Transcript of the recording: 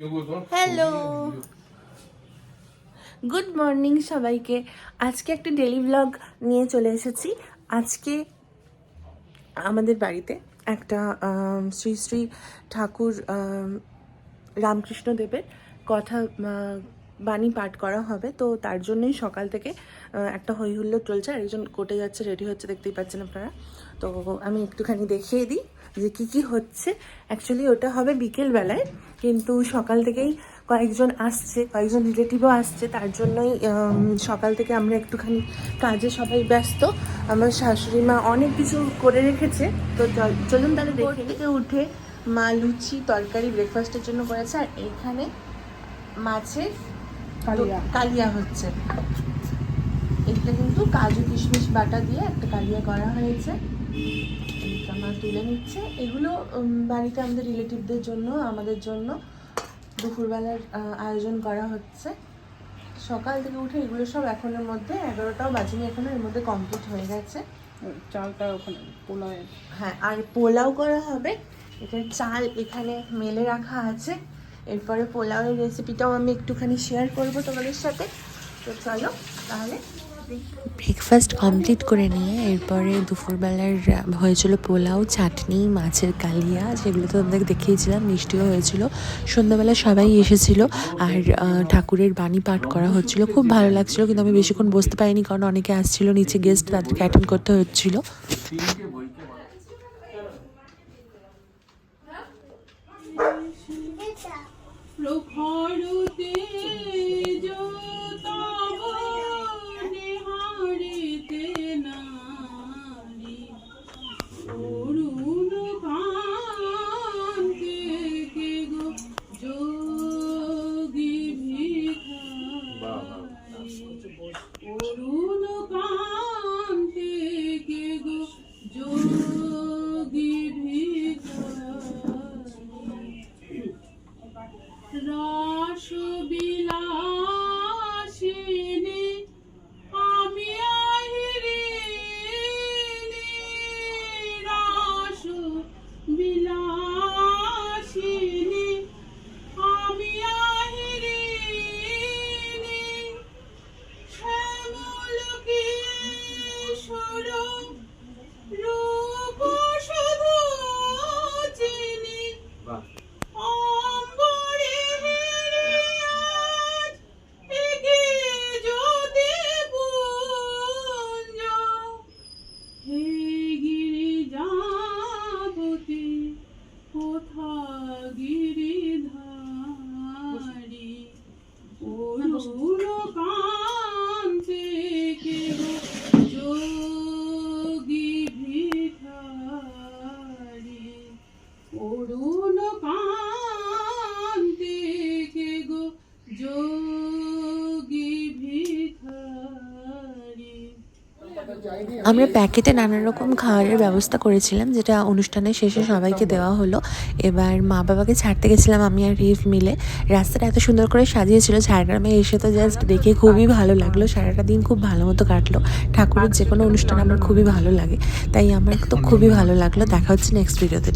Hello good morning সবাইকে। আজকে একটা ডেলি ব্লগ নিয়ে চলে এসেছি। আজকে আমাদের বাড়িতে একটা শ্রী শ্রী ঠাকুর রামকৃষ্ণ দেবের কথা বাণী পাঠ করা হবে। তো তার জন্যই সকাল থেকে একটা হই হুল্লোড় চলছে। আর একজন কোর্টে যাচ্ছে রেডি হচ্ছে দেখতেই পাচ্ছেন আপনারা। তো আমি একটুখানি দেখিয়ে দিই। যে কি কি হচ্ছে? অ্যাকচুয়ালি ওটা হবে বিকেল বেলায় কিন্তু সকাল থেকেই কয়েকজন আসছে কয়েকজন রিলেটিভও আসছে তার জন্যই সকাল থেকে আমরা একটুখানি কাজে সবাই ব্যস্ত। আমার শাশুড়ি মা অনেক কিছু করে রেখেছে তো চল- চলুন তাহলে দেখে থেকে উঠে মা লুচি তরকারি ব্রেকফাস্টের জন্য করেছে আর এইখানে মাছের কালিয়া। কালিয়া হচ্ছে। এটা কিন্তু কাজু কিশমিশ বাটা দিয়ে একটা কালিয়া করা হয়েছে। মা তুলে নিচ্ছে। এগুলো বাড়িতে আমাদের রিলেটিভদের জন্য আমাদের জন্য দুপুরবেলার আয়োজন করা হচ্ছে। সকাল থেকে উঠে এগুলো সব এখনের মধ্যে এগারোটাও বাজেনি এখনও এর মধ্যে কমপ্লিট হয়ে গেছে। চালটা ওখানে পোলাও হ্যাঁ আর পোলাও করা হবে। এটার চাল এখানে মেলে রাখা আছে। এরপরে পোলাওয়ের রেসিপিটাও আমি একটুখানি শেয়ার করব তোমাদের সাথে। তো চলো তাহলে ব্রেকফাস্ট কমপ্লিট করে নিয়ে এরপরে দুপুরবেলার হয়েছিল পোলাও, চাটনি, মাছের কালিয়া, যেগুলো তো আপনাদের দেখিয়েছিলাম, মিষ্টিও হয়েছিল। সন্ধ্যাবেলা সবাই এসেছিল আর ঠাকুরের বাণী পাঠ করা হচ্ছিল। খুব ভালো লাগছিল, কিন্তু আমি বেশিক্ষণ বসতে পারিনি, কারণ অনেকে আসছিল, নিচে গেস্ট, তাদেরকে অ্যাটেন্ড করতে হচ্ছিল। প্রখরতে Bruno. আমরা প্যাকেটে নানা রকম খাবারের ব্যবস্থা করেছিলাম, যেটা অনুষ্ঠানের শেষে সবাইকে দেওয়া হলো। এবার মা বাবাকে ছাড়তে গেছিলাম আমি আর রিফ মিলে। রাস্তাটা এত সুন্দর করে সাজিয়েছিল ঝাড়গ্রামে এসে তো জাস্ট দেখে খুবই ভালো লাগল। সারাটা দিন খুব ভালো মতো কাটলো। ঠাকুরের যে কোনো অনুষ্ঠান আমার খুবই ভালো লাগে। তাই আমার তো খুবই ভালো লাগল। দেখা হচ্ছে নেক্সট ভিডিওতে